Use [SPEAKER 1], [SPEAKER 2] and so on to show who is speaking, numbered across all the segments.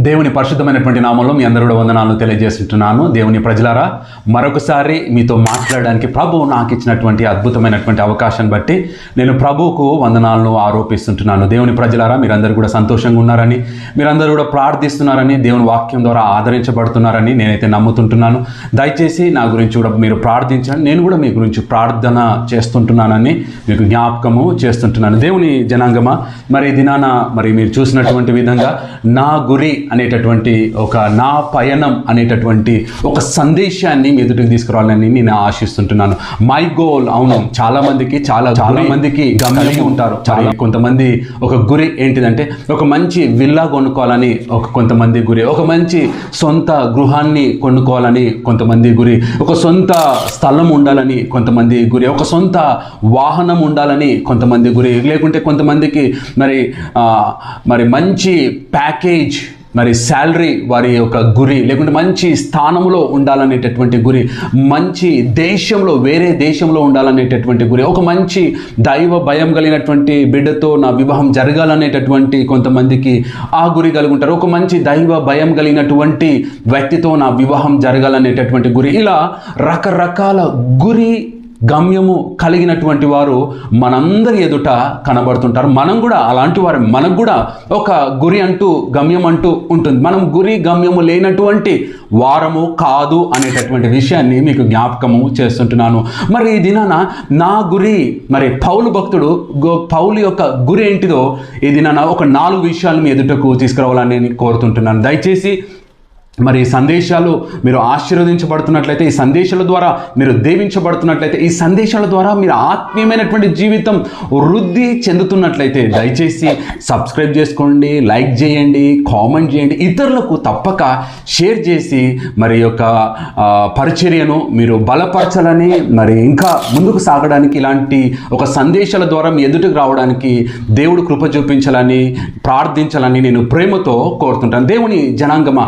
[SPEAKER 1] దేవుని పరిశుద్ధమైనటువంటి నామంలో మీ అందరూ కూడా వందనాలను తెలియజేస్తుంటున్నాను. దేవుని ప్రజలారా మరొకసారి మీతో మాట్లాడడానికి ప్రభువు నాకు ఇచ్చినటువంటి అద్భుతమైనటువంటి అవకాశాన్ని బట్టి నేను ప్రభువుకు వందనాలను ఆరోపిస్తుంటున్నాను. దేవుని ప్రజలారా మీరందరూ కూడా సంతోషంగా ఉన్నారని మీరందరూ కూడా ప్రార్థిస్తున్నారని దేవుని వాక్యం ద్వారా ఆదరించబడుతున్నారని నేనైతే నమ్ముతుంటున్నాను. దయచేసి నా గురించి కూడా మీరు ప్రార్థించండి. నేను కూడా మీ గురించి ప్రార్థన చేస్తుంటున్నానని మీకు జ్ఞాపకము చేస్తుంటున్నాను. దేవుని జనాంగమా మరి దినాన మరి మీరు చూసినటువంటి విధంగా నా గురి అనేటటువంటి ఒక నా పయనం అనేటటువంటి ఒక సందేశాన్ని మీ ఎదుటికి తీసుకురావాలని నేను ఆశిస్తుంటున్నాను. మై గోల్ అవును చాలా మందికి చాలా చాలా మందికి గమనించి ఉంటారు. చాలా కొంతమంది ఒక గురి ఏంటిదంటే ఒక మంచి విల్లా కొనుక్కోవాలని ఒక కొంతమంది గురి ఒక మంచి సొంత గృహాన్ని కొనుక్కోవాలని కొంతమంది గురి ఒక సొంత స్థలం ఉండాలని కొంతమంది గురి ఒక సొంత వాహనం ఉండాలని కొంతమంది గురి లేకుంటే కొంతమందికి మరి మరి మంచి ప్యాకేజ్ మరి శాలరీ వారి యొక్క గురి లేకుంటే మంచి స్థానంలో ఉండాలనేటటువంటి గురి మంచి దేశంలో వేరే దేశంలో ఉండాలనేటటువంటి గురి ఒక మంచి దైవ భయం కలిగినటువంటి బిడ్డతో నా వివాహం జరగాలనేటటువంటి కొంతమందికి ఆ గురి కలిగి ఉంటారు ఒక మంచి దైవ భయం కలిగినటువంటి వ్యక్తితో నా వివాహం జరగాలనేటటువంటి గురి. ఇలా రకరకాల గురి గమ్యము కలిగినటువంటి వారు మనందరి ఎదుట కనబడుతుంటారు. మనం కూడా అలాంటి వారు మనకు కూడా ఒక గురి అంటూ గమ్యం అంటూ ఉంటుంది. మనం గురి గమ్యము లేనటువంటి వారము కాదు అనేటటువంటి విషయాన్ని మీకు జ్ఞాపకము చేస్తుంటున్నాను. మరి ఈ దినాన నా గురి మరి పౌలు భక్తుడు గో- పౌలు యొక్క గురి ఏంటిదో ఈ దినాన ఒక నాలుగు విషయాలు మీ ఎదుటకు తీసుకురావాలని నేను కోరుతుంటున్నాను. దయచేసి మరి ఈ సందేశాలు మీరు ఆశీర్వదించబడుతున్నట్లయితే ఈ సందేశాల ద్వారా మీరు దేవించబడుతున్నట్లయితే ఈ సందేశాల ద్వారా మీరు ఆత్మీయమైనటువంటి జీవితం వృద్ధి చెందుతున్నట్లయితే దయచేసి సబ్స్క్రైబ్ చేసుకోండి లైక్ చేయండి కామెంట్ చేయండి ఇతరులకు తప్పక షేర్ చేసి మరి యొక్క పరిచర్యను మీరు బలపరచాలని మరి ఇంకా ముందుకు సాగడానికి ఇలాంటి ఒక సందేశాల ద్వారా మీ ఎదుటికి రావడానికి దేవుడు కృప చూపించాలని ప్రార్థించాలని నేను ప్రేమతో కోరుతుంటాను. దేవుని జనాంగమ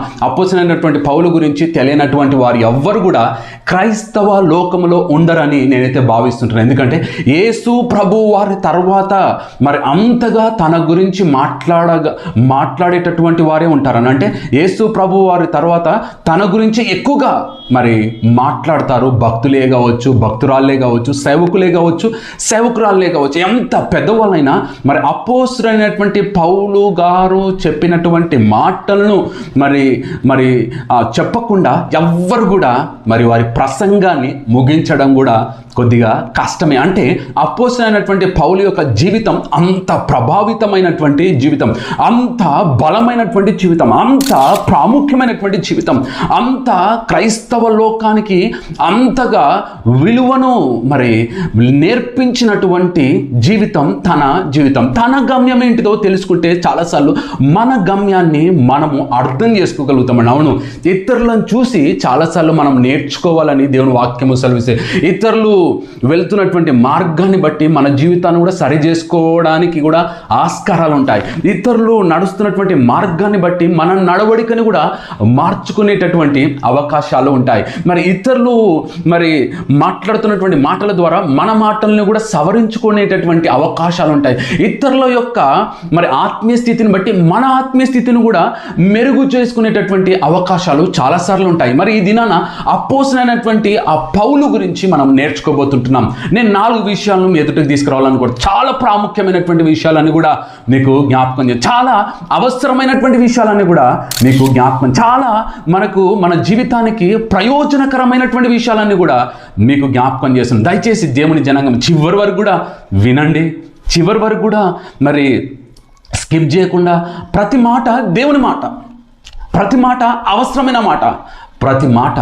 [SPEAKER 1] అపోసనైనటువంటి పౌలు గురించి తెలియనటువంటి వారు ఎవ్వరు కూడా క్రైస్తవ లోకములో ఉండరని నేనైతే భావిస్తుంటాను ఎందుకంటే యేసు ప్రభు వారి తర్వాత మరి అంతగా తన గురించి మాట్లాడగా మాట్లాడేటటువంటి వారే ఉంటారని. అంటే యేసు ప్రభు వారి తర్వాత తన గురించి ఎక్కువగా మరి మాట్లాడతారు. భక్తులే కావచ్చు భక్తురాళ్ళే కావచ్చు సేవకులే కావచ్చు సేవకురాళ్ళే కావచ్చు. ఎంత పెద్దవాళ్ళైనా మరి అపోసురైనటువంటి పౌలు గారు చెప్పినటువంటి మాటలను మరి మరి మరి చెప్పకుండా ఎవ్వరు కూడా మరి వారి ప్రసంగాన్ని ముగించడం కూడా కొద్దిగా కష్టమే. అంటే అపోసరైనటువంటి పౌలు యొక్క జీవితం అంత ప్రభావితమైనటువంటి జీవితం అంత బలమైనటువంటి జీవితం అంత ప్రాముఖ్యమైనటువంటి జీవితం అంత క్రైస్తవ లోకానికి అంతగా విలువను మరి నేర్పించినటువంటి జీవితం తన జీవితం. తన గమ్యం ఏంటిదో తెలుసుకుంటే చాలాసార్లు మన గమ్యాన్ని మనము అర్థం చేసుకోగలుగుతామని అవును. ఇతరులను చూసి చాలాసార్లు మనం నేర్చుకోవాలని దేవుని వాక్యము సెలవిస్తే ఇతరులు వెళ్తున్నటువంటి మార్గాన్ని బట్టి మన జీవితాన్ని కూడా సరి చేసుకోవడానికి కూడా ఆస్కారాలు ఉంటాయి. ఇతరులు నడుస్తున్నటువంటి మార్గాన్ని బట్టి మన నడవడికని కూడా మార్చుకునేటటువంటి అవకాశాలు ఉంటాయి. మరి ఇతరులు మరి మాట్లాడుతున్నటువంటి మాటల ద్వారా మన మాటలను కూడా సవరించుకునేటటువంటి అవకాశాలు ఉంటాయి. ఇతరుల యొక్క మరి ఆత్మీయ స్థితిని బట్టి మన ఆత్మీయ స్థితిని కూడా మెరుగు చేసుకునేటటువంటి అవకాశాలు చాలాసార్లు ఉంటాయి. మరి ఈ దినాన అపోసనైనటువంటి ఆ పౌలు గురించి మనం నేర్చుకోబోతుంటున్నాం. నేను నాలుగు విషయాలను మీ ఎదుటికి కూడా చాలా ప్రాముఖ్యమైనటువంటి విషయాలని కూడా మీకు జ్ఞాపకం చాలా అవసరమైనటువంటి విషయాలన్నీ కూడా మీకు జ్ఞాపకం చాలా మనకు మన జీవితానికి ప్రయోజనకరమైనటువంటి విషయాలన్నీ కూడా మీకు జ్ఞాపకం చేస్తుంది దయచేసి దేవుని జనాంగం చివరి వరకు కూడా వినండి. చివరి వరకు కూడా మరి స్కిప్ చేయకుండా ప్రతి మాట దేవుని మాట ప్రతి మాట అవసరమైన మాట. ప్రతి మాట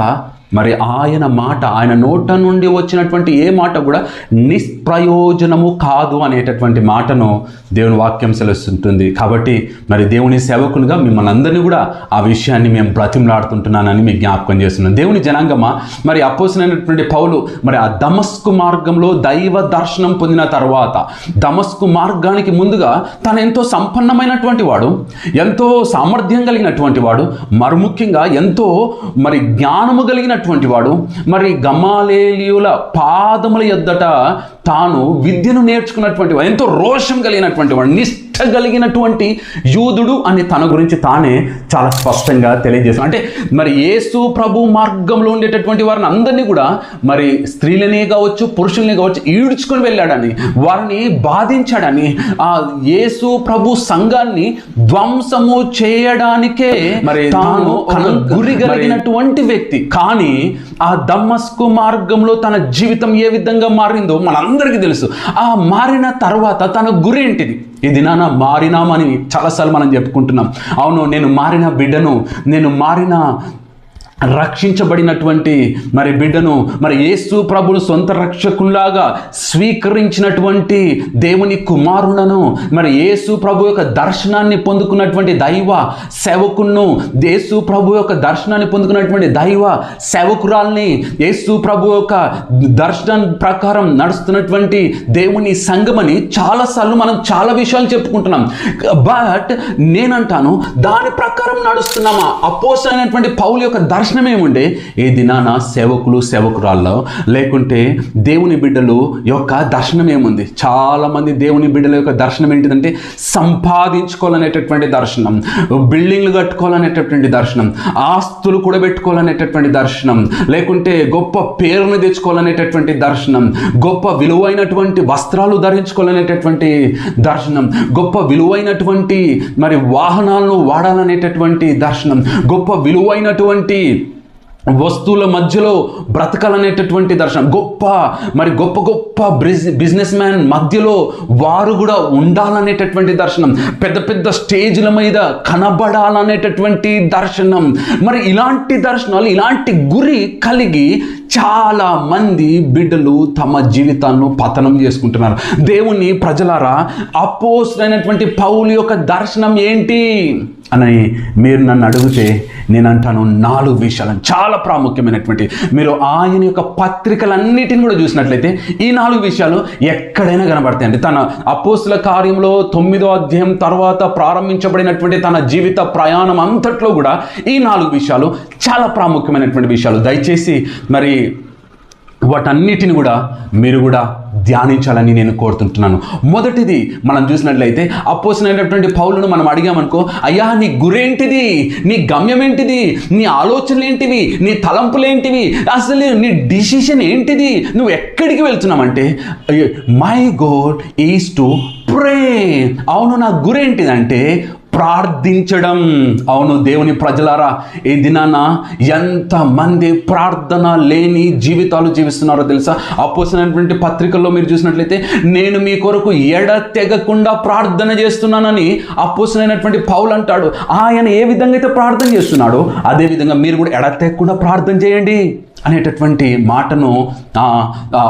[SPEAKER 1] మరి ఆయన మాట ఆయన నోట నుండి వచ్చినటువంటి ఏ మాట కూడా నిష్ప్రయోజనము కాదు అనేటటువంటి మాటను దేవుని వాక్యం సెలవుస్తుంటుంది. కాబట్టి మరి దేవుని సేవకునిగా మిమ్మల్ని అందరినీ కూడా ఆ విషయాన్ని మేము బ్రతిమలాడుతుంటున్నానని మీకు జ్ఞాపకం చేస్తున్నాం. దేవుని జనాంగమా మరి అపోసినటువంటి పౌలు మరి ఆ దమస్కు మార్గంలో దైవ దర్శనం పొందిన తర్వాత దమస్కు మార్గానికి ముందుగా తను ఎంతో సంపన్నమైనటువంటి వాడు ఎంతో సామర్థ్యం కలిగినటువంటి వాడు మరి ముఖ్యంగా ఎంతో మరి జ్ఞానము అయినటువంటి వాడు మరి గమాలేలియుల పాదముల ఎద్దట తాను విద్యను నేర్చుకున్నటువంటి వాడు ఎంతో రోషం కలిగినటువంటి వాడు నిస్ కలిగినటువంటి యూదుడు అని తన గురించి తానే చాలా స్పష్టంగా తెలియజేశాడు అంటే మరి యేసు ప్రభు మార్గంలో ఉండేటటువంటి వారిని అందరినీ కూడా మరి స్త్రీలనే కావచ్చు పురుషుల్ని కావచ్చు ఈడ్చుకొని వెళ్ళాడని వారిని బాధించాడని ఆ యేసు ప్రభు సంఘాన్ని ధ్వంసము చేయడానికే మరి తాను తన గురి కలిగినటువంటి వ్యక్తి. కానీ ఆ దమ్మస్కు మార్గంలో తన జీవితం ఏ విధంగా మారిందో మనందరికీ తెలుసు. ఆ మారిన తర్వాత తన గురి ఏంటిది? ఈ దినాన మారినామని చాలాసార్లు మనం చెప్పుకుంటున్నాం. అవును నేను మారిన బిడ్డను నేను మారిన రక్షించబడినటువంటి మరి బిడ్డను మరి యేసు ప్రభును సొంత రక్షకుల్లాగా స్వీకరించినటువంటి దేవుని కుమారులను మరి యేసు ప్రభు యొక్క దర్శనాన్ని పొందుకున్నటువంటి దైవ సేవకును యేసు ప్రభు యొక్క దర్శనాన్ని పొందుకున్నటువంటి దైవ సేవకురాల్ని యేసు ప్రభు యొక్క దర్శనం ప్రకారం నడుస్తున్నటువంటి దేవుని సంఘమని చాలాసార్లు మనం చాలా విషయాలు చెప్పుకుంటున్నాం. బట్ నేనంటాను దాని ప్రకారం నడుస్తున్నామా? అపోస్ అయినటువంటి పౌలు యొక్క దర్శనం ఏముండే ఏ దినాన సేవకులు సేవకురాల్లో లేకుంటే దేవుని బిడ్డలు యొక్క దర్శనం ఏముంది చాలామంది దేవుని బిడ్డల యొక్క దర్శనం ఏంటిదంటే సంపాదించుకోవాలనేటటువంటి దర్శనం బిల్డింగ్లు కట్టుకోవాలనేటటువంటి దర్శనం ఆస్తులు కూడా పెట్టుకోవాలనేటటువంటి దర్శనం లేకుంటే గొప్ప పేరును తెచ్చుకోవాలనేటటువంటి దర్శనం గొప్ప విలువైనటువంటి వస్త్రాలు ధరించుకోవాలనేటటువంటి దర్శనం గొప్ప విలువైనటువంటి మరి వాహనాలను వాడాలనేటటువంటి దర్శనం గొప్ప విలువైనటువంటి వస్తువుల మధ్యలో బ్రతకాలనేటటువంటి దర్శనం. గొప్ప మరి గొప్ప గొప్ప బిజినెస్ మ్యాన్ మధ్యలో వారు కూడా ఉండాలనేటటువంటి దర్శనం. పెద్ద పెద్ద స్టేజ్ల మీద కనబడాలనేటటువంటి దర్శనం. మరి ఇలాంటి దర్శనాలు ఇలాంటి గురి కలిగి చాలా మంది బిడ్డలు తమ జీవితాలను పతనం చేసుకుంటున్నారు. దేవుని ప్రజలారా అపోసరైనటువంటి పౌలు యొక్క దర్శనం ఏంటి? అని మీరు నన్ను అడిగితే నేను అంటాను నాలుగు విషయాలు చాలా ప్రాముఖ్యమైనటువంటి. మీరు ఆయన యొక్క పత్రికలన్నిటిని కూడా చూసినట్లయితే ఈ నాలుగు విషయాలు ఎక్కడైనా కనబడతాయండి. తన అపోస్తుల కార్యంలో తొమ్మిదో అధ్యాయం తర్వాత ప్రారంభించబడినటువంటి తన జీవిత ప్రయాణం అంతట్లో కూడా ఈ నాలుగు విషయాలు చాలా ప్రాముఖ్యమైనటువంటి విషయాలు. దయచేసి మరి వాటన్నిటిని కూడా మీరు కూడా ధ్యానించాలని నేను కోరుతుంటున్నాను. మొదటిది మనం చూసినట్లయితే అపోసినటువంటి పౌలను మనం అడిగామనుకో అయ్యా నీ గురేంటిది? నీ గమ్యం ఏంటిది నీ ఆలోచనలు ఏంటివి నీ తలంపులు ఏంటివి అసలు నీ డిసిషన్ ఏంటిది? నువ్వు ఎక్కడికి వెళ్తున్నావంటే my God is to pray. అవును నా గురేంటిదంటే ప్రార్థించడం. అవును దేవుని ప్రజలారా ఈ దినాన ఎంతమంది ప్రార్థన లేని జీవితాలు జీవిస్తున్నారో తెలుసా? అపోసినటువంటి పత్రికల్లో మీరు చూసినట్లయితే నేను మీ కొరకు ఎడ తెగకుండా ప్రార్థన చేస్తున్నానని అపోసినటువంటి పౌలు అంటాడు. ఆయన ఏ విధంగా అయితే ప్రార్థన చేస్తున్నాడో అదే విధంగా మీరు కూడా ఎడ తెగకుండా ప్రార్థన చేయండి అనేటటువంటి మాటను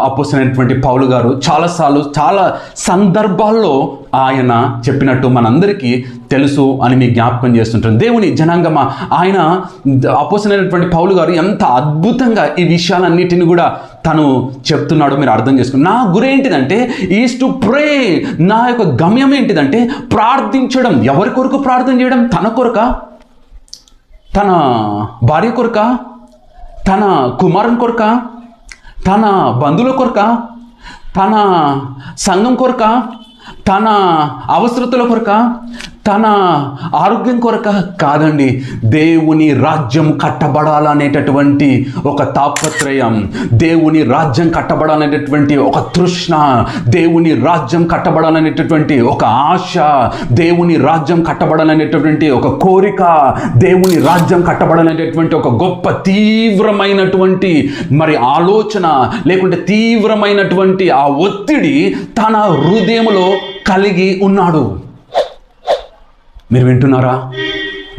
[SPEAKER 1] అపోసినటువంటి పౌలు గారు చాలాసార్లు చాలా సందర్భాల్లో ఆయన చెప్పినట్టు మనందరికీ తెలుసు అని మీ జ్ఞాపకం చేస్తుంటారు దేవుని జనాంగమా ఆయన అపోసనైనటువంటి పౌలు గారు ఎంత అద్భుతంగా ఈ విషయాలన్నిటిని కూడా తను చెప్తున్నాడో మీరు అర్థం చేసుకుని నా గురి ఏంటిదంటే ఈజ్ టు ప్రే నా యొక్క గమ్యం ఏంటిదంటే ప్రార్థించడం. ఎవరి కొరకు ప్రార్థన చేయడం? తన కొరక? తన భార్య కొరక? తన కుమారుని కొరక? తన బంధువుల కొరక? తన సంఘం కొరక? తన అవసరతల కొరక తన ఆరోగ్యం కొరక కాదండి దేవుని రాజ్యం కట్టబడాలనేటటువంటి ఒక తాపత్రయం దేవుని రాజ్యం కట్టబడాలనేటటువంటి ఒక తృష్ణ దేవుని రాజ్యం కట్టబడాలనేటటువంటి ఒక ఆశ దేవుని రాజ్యం కట్టబడాలనేటటువంటి ఒక కోరిక దేవుని రాజ్యం కట్టబడాలనేటటువంటి ఒక గొప్ప తీవ్రమైనటువంటి మరి ఆలోచన లేకుంటే తీవ్రమైనటువంటి ఆ ఒత్తిడి తన హృదయంలో కలిగి ఉన్నాడు. మీరు వింటున్నారా?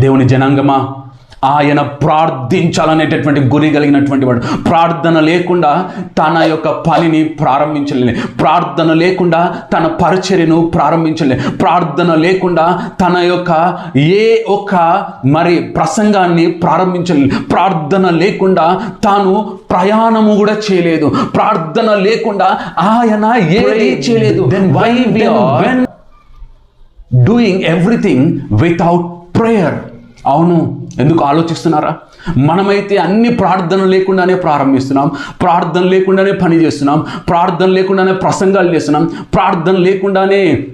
[SPEAKER 1] దేవుని జనాంగమా? ఆయన ప్రార్థించాలనేటటువంటి గురి కలిగినటువంటి వాడు. ప్రార్థన లేకుండా తన యొక్క పనిని ప్రారంభించలే ప్రార్థన లేకుండా తన పరిచర్యను ప్రారంభించలే ప్రార్థన లేకుండా తన యొక్క ఏ ఒక్క మరి ప్రసంగాన్ని ప్రారంభించలే ప్రార్థన లేకుండా తాను ప్రయాణము కూడా చేయలేదు. ప్రార్థన లేకుండా ఆయన ఏది చేయలేదు. Why when doing everything without prayer అవును. ఎందుకు ఆలోచిస్తున్నారా? మనమైతే అన్ని ప్రార్థన లేకుండానే ప్రారంభిస్తున్నాం. ప్రార్థన లేకుండానే పని చేస్తున్నాం. ప్రార్థన లేకుండానే ప్రసంగాలు చేస్తున్నాం. ప్రార్థన లేకుండానే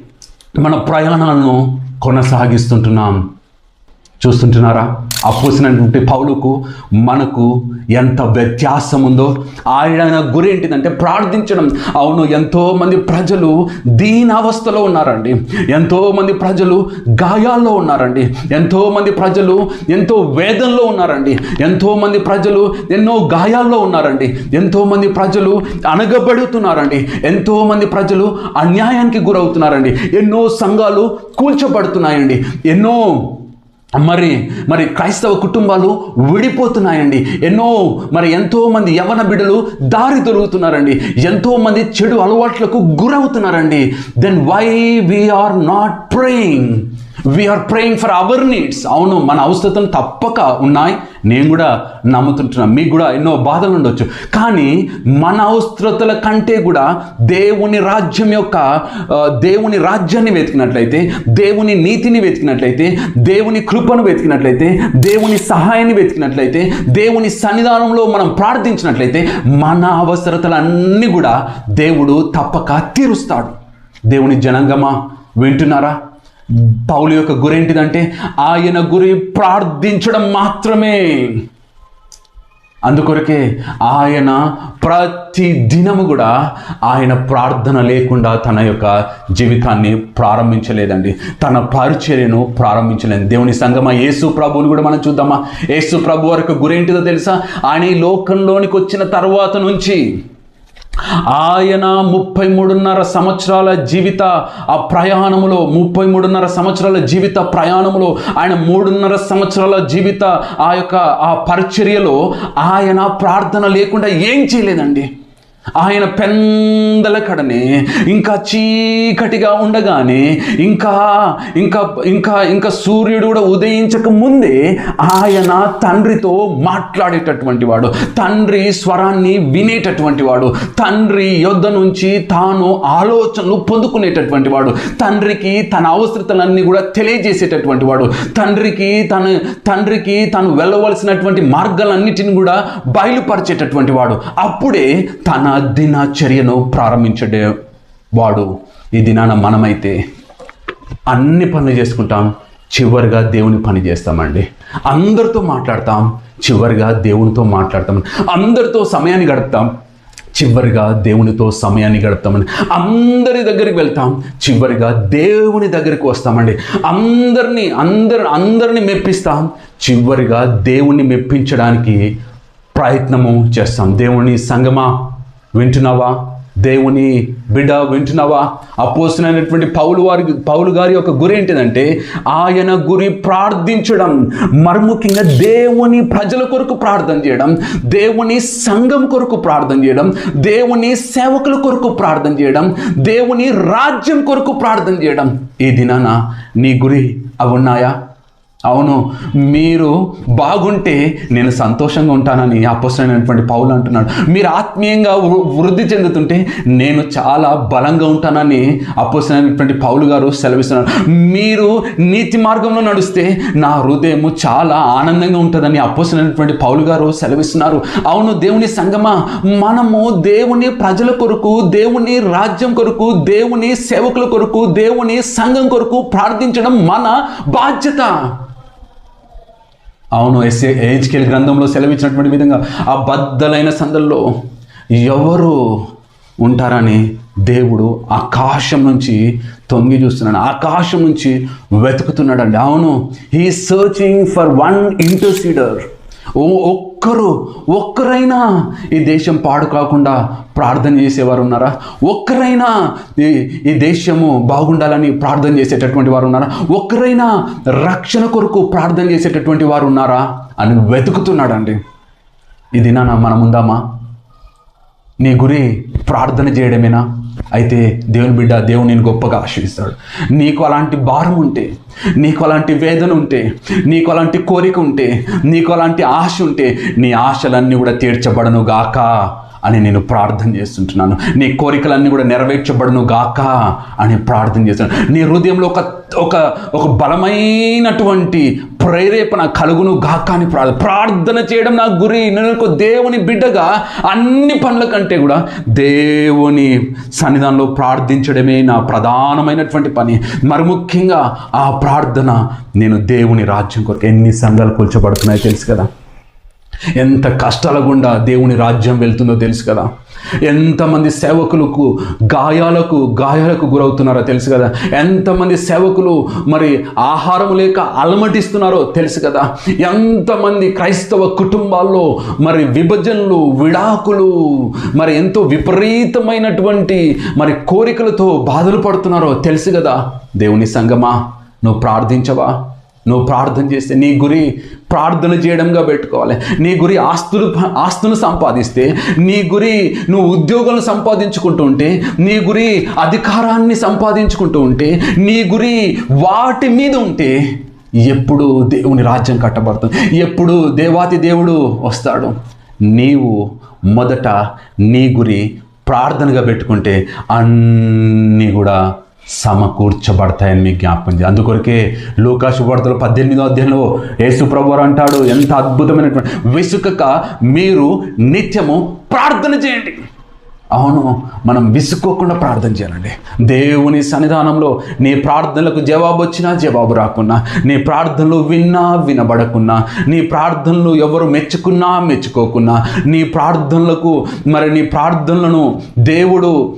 [SPEAKER 1] మన ప్రయాణాలను కొనసాగిస్తుంటున్నాం. చూస్తుంటున్నారా? అప్పుసినటువంటి పౌలుకు మనకు ఎంత వ్యత్యాసం ఉందో ఆయన గురి ఏంటిదంటే ప్రార్థించడం. అవును ఎంతోమంది ప్రజలు దీనావస్థలో ఉన్నారండి. ఎంతోమంది ప్రజలు గాయాల్లో ఉన్నారండి. ఎంతోమంది ప్రజలు ఎంతో వేదంలో ఉన్నారండి. ఎంతోమంది ప్రజలు ఎన్నో గాయాల్లో ఉన్నారండి. ఎంతోమంది ప్రజలు అనగబడుతున్నారండి ఎంతోమంది ప్రజలు అన్యాయానికి గురవుతున్నారండి. ఎన్నో సంఘాలు కూల్చబడుతున్నాయండి. ఎన్నో మరి మరి క్రైస్తవ కుటుంబాలు విడిపోతున్నాయండి. ఎన్నో మరి ఎంతోమంది యవన బిడ్డలు దారి దొరుకుతున్నారండి ఎంతోమంది చెడు అలవాట్లకు గురవుతున్నారండి. Then why we are not praying we are praying for our needs అవును మన అవసరతలు తప్పక ఉన్నాయి. నేను కూడా నమ్ముతుంటున్నాను మీకు కూడా ఎన్నో బాధలు ఉండొచ్చు. కానీ మన అవసరతల కంటే కూడా దేవుని రాజ్యం యొక్క దేవుని రాజ్యాన్ని వెతికినట్లయితే దేవుని నీతిని వెతికినట్లయితే దేవుని కృపను వెతికినట్లయితే దేవుని సహాయాన్ని వెతికినట్లయితే దేవుని సన్నిధానంలో మనం ప్రార్థించినట్లయితే మన అవసరతలన్నీ కూడా దేవుడు తప్పక తీరుస్తాడు. దేవుని జనంగమా వింటున్నారా? పౌలు యొక్క గురేంటిదంటే ఆయన గురి ప్రార్థించడం మాత్రమే. అందుకొరకే ఆయన ప్రతి దినము కూడా ఆయన ప్రార్థన లేకుండా తన యొక్క జీవితాన్ని ప్రారంభించలేదండి. తన పరిచర్యను ప్రారంభించలేదు దేవుని సంగమా యేసు ప్రభువుని కూడా మనం చూద్దామా? యేసు ప్రభు వరకు గురేంటిదో తెలుసా? ఆయన ఈ లోకంలోనికి వచ్చిన తర్వాత నుంచి ఆయన ముప్పై మూడున్నర సంవత్సరాల జీవిత ఆ ప్రయాణములో ముప్పై మూడున్నర సంవత్సరాల జీవిత ప్రయాణములో ఆయన మూడున్నర సంవత్సరాల జీవిత ఆ యొక్క ఆ పరిచర్యలో ఆయన ప్రార్థన లేకుండా ఏం చేయలేదండి. ఆయన పెందల కడనే ఇంకా చీకటిగా ఉండగానే ఇంకా ఇంకా ఇంకా ఇంకా సూర్యుడు కూడా ఉదయించక ముందే ఆయన తండ్రితో మాట్లాడేటటువంటి వాడు తండ్రి స్వరాన్ని వినేటటువంటి వాడు తండ్రి యొద్ద నుంచి తాను ఆలోచనలు పొందుకునేటటువంటి వాడు తండ్రికి తన అవసరతలన్నీ కూడా తెలియజేసేటటువంటి వాడు తండ్రికి తన తండ్రికి తను వెళ్ళవలసినటువంటి మార్గాలన్నిటిని కూడా బయలుపరిచేటటువంటి వాడు. అప్పుడే తన దినచర్యను ప్రారంభించడే వాడు ఈ దినాన మనమైతే అన్ని పనులు చేసుకుంటాం చివరిగా దేవుని పని చేస్తామండి. అందరితో మాట్లాడతాం చివరిగా దేవునితో మాట్లాడతాం. అందరితో సమయాన్ని గడుపుతాం చివరిగా దేవునితో సమయాన్ని గడుపుతామండి. అందరి దగ్గరికి వెళ్తాం చివరిగా దేవుని దగ్గరికి వస్తామండి. అందరినీ అందరు అందరిని మెప్పిస్తాం చివరిగా దేవుణ్ణి మెప్పించడానికి ప్రయత్నము చేస్తాం. దేవుని సంగమా వింటున్నావా? దేవుని బిడ్డ వింటున్నావా? అపోసినటువంటి పౌలు వారి పౌలు గారి యొక్క గురి ఏంటిదంటే ఆయన గురి ప్రార్థించడం మర్ముఖ్యంగా దేవుని ప్రజల కొరకు ప్రార్థన చేయడం దేవుని సంఘం కొరకు ప్రార్థన చేయడం దేవుని సేవకుల కొరకు ప్రార్థన చేయడం దేవుని రాజ్యం కొరకు ప్రార్థన చేయడం. ఈ దినాన నీ గురి అవి ఉన్నాయా? అవును మీరు బాగుంటే నేను సంతోషంగా ఉంటానని అపోసరైనటువంటి పౌలు అంటున్నాడు. మీరు ఆత్మీయంగా వృ- వృద్ధి చెందుతుంటే నేను చాలా బలంగా ఉంటానని అపోసరైనటువంటి పౌలు గారు సెలవిస్తున్నారు. మీరు నీతి మార్గంలో నడిస్తే నా హృదయం చాలా ఆనందంగా ఉంటుందని అపోసరైనటువంటి పౌలు గారు సెలవిస్తున్నారు. అవును దేవుని సంగమా మనము దేవుని ప్రజల కొరకు దేవుని రాజ్యం కొరకు దేవుని సేవకుల కొరకు దేవుని సంఘం కొరకు ప్రార్థించడం మన బాధ్యత. అవును ఎస్ఏ ఏజ్కేల్ గ్రంథంలో సెలవిచ్చినటువంటి విధంగా ఆ బద్దలైన సందల్లో ఎవరు ఉంటారని దేవుడు ఆకాశం నుంచి తొంగి చూస్తున్నాడు. ఆకాశం నుంచి వెతుకుతున్నాడండి. అవును he searching for one intercessor ఓ ఒక్కరు ఒక్కరైనా ఈ దేశం పాడు కాకుండా ప్రార్థన చేసేవారు ఉన్నారా? ఒక్కరైనా ఈ ఈ దేశము బాగుండాలని ప్రార్థన చేసేటటువంటి వారు ఉన్నారా? ఒక్కరైనా రక్షణ కొరకు ప్రార్థన చేసేటటువంటి వారు ఉన్నారా? అని వెతుకుతున్నాడండి. ఇది నా మనం ఉందామా నీ గురి ప్రార్థన చేయడమేనా? అయితే దేవుని బిడ్డ దేవుని నేను గొప్పగా ఆశీర్స్తాడు నీకు అలాంటి భారం ఉంటే నీకు అలాంటి వేదన ఉంటే నీకు అలాంటి కోరిక ఉంటే నీకు అలాంటి ఆశ ఉంటే నీ ఆశలన్నీ కూడా తీర్చబడను గాక అని నేను ప్రార్థన చేస్తుంటున్నాను. నీ కోరికలన్నీ కూడా నెరవేర్చబడను గాక అని ప్రార్థన చేస్తున్నాను. నీ హృదయంలో ఒక ఒక ఒక బలమైనటువంటి ప్రేరేపణ కలుగును గాక అని ప్రార్థన ప్రార్థన చేయడం నా గురి. నేను దేవుని బిడ్డగా అన్ని పనుల కంటే కూడా దేవుని సన్నిధానంలో ప్రార్థించడమే నా ప్రధానమైనటువంటి పని. మరి ముఖ్యంగా ఆ ప్రార్థన నేను దేవుని రాజ్యం కొరకు ఎన్ని సంఘాలు కూల్చబడుతున్నాయో తెలుసు కదా? ఎంత కష్టాల గుండా దేవుని రాజ్యం వెళ్తుందో తెలుసు కదా? ఎంతమంది సేవకులకు గాయాలకు గాయాలకు గురవుతున్నారో తెలుసు కదా. ఎంతమంది సేవకులు మరి ఆహారం లేక అలమటిస్తున్నారో తెలుసు కదా. ఎంతమంది క్రైస్తవ కుటుంబాల్లో మరి విభజనలు విడాకులు మరి ఎంతో విపరీతమైనటువంటి మరి కోరికలతో బాధలు పడుతున్నారో తెలుసు కదా. దేవుని సంగమా నువ్వు ప్రార్థించవా? నువ్వు ప్రార్థన చేస్తే నీ గురి ప్రార్థన చేయడంగా పెట్టుకోవాలి. నీ గురి ఆస్తులు ఆస్తును సంపాదిస్తే నీ గురి నువ్వు ఉద్యోగాలు సంపాదించుకుంటూ ఉంటే నీ గురి అధికారాన్ని సంపాదించుకుంటూ ఉంటే నీ గురి వాటి మీద ఉంటే ఎప్పుడు దేవుని రాజ్యం కట్టబడుతుంది ఎప్పుడు దేవాతి దేవుడు వస్తాడు. నీవు మొదట నీ గురి ప్రార్థనగా పెట్టుకుంటే అన్నీ కూడా సమకూర్చబడతాయని మీకు జ్ఞాపకం చేయాలి అందుకొరకే లూకా శుభార్తలు పద్దెనిమిదో అధ్యాయంలో యేసు ప్రభువారు అంటాడు ఎంత అద్భుతమైనటువంటి విసుకక మీరు నిత్యము ప్రార్థన చేయండి. అవును మనం విసుక్కోకుండా ప్రార్థన చేయాలండి. దేవుని సన్నిధానంలో నీ ప్రార్థనలకు జవాబు వచ్చినా జవాబు రాకున్నా నీ ప్రార్థనలు విన్నా వినబడకున్నా నీ ప్రార్థనలు ఎవరు మెచ్చుకున్నా మెచ్చుకోకున్నా నీ ప్రార్థనలకు మరి నీ ప్రార్థనలను దేవుడు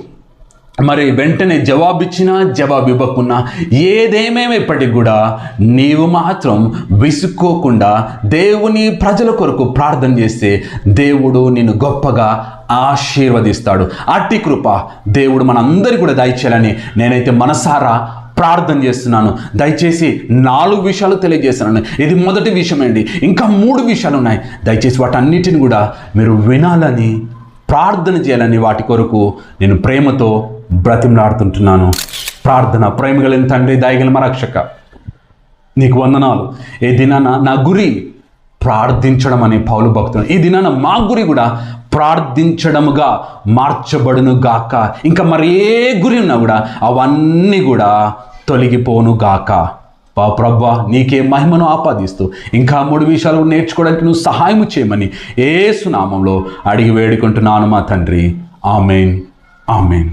[SPEAKER 1] మరి వెంటనే జవాబిచ్చినా జవాబు ఇవ్వకున్నా ఏదేమేమైప్పటికి కూడా నీవు మాత్రం విసుక్కోకుండా దేవుని ప్రజల కొరకు ప్రార్థన చేస్తే దేవుడు నిన్ను గొప్పగా ఆశీర్వదిస్తాడు. అట్టి కృప దేవుడు మనందరి కూడా దయచేయాలని నేనైతే మనసారా ప్రార్థన చేస్తున్నాను. దయచేసి నాలుగు విషయాలు తెలియజేస్తున్నాను. ఇది మొదటి విషయం అండి. ఇంకా మూడు విషయాలు ఉన్నాయి. దయచేసి వాటన్నిటిని కూడా మీరు వినాలని ప్రార్థన చేయాలని వాటి కొరకు నేను ప్రేమతో బ్రతిమలాడుతుంటున్నాను. ప్రార్థన ప్రేమ తండ్రి దయగలమ రక్షక నీకు వందనాలు. ఏ దినాన నా గురి ప్రార్థించడం అనే పౌలు భక్తులు ఈ దినాన మా గురి కూడా ప్రార్థించడముగా మార్చబడును గాక. ఇంకా మరి ఏ గురి ఉన్నా కూడా అవన్నీ కూడా తొలగిపోను గాక. పా ప్రభా నీకే మహిమను ఆపాదిస్తూ ఇంకా మూడు విషయాలు నేర్చుకోవడానికి నువ్వు సహాయం చేయమని ఏ సునామంలో అడిగి వేడుకుంటున్నాను మా తండ్రి. ఆమెన్. ఆమెన్.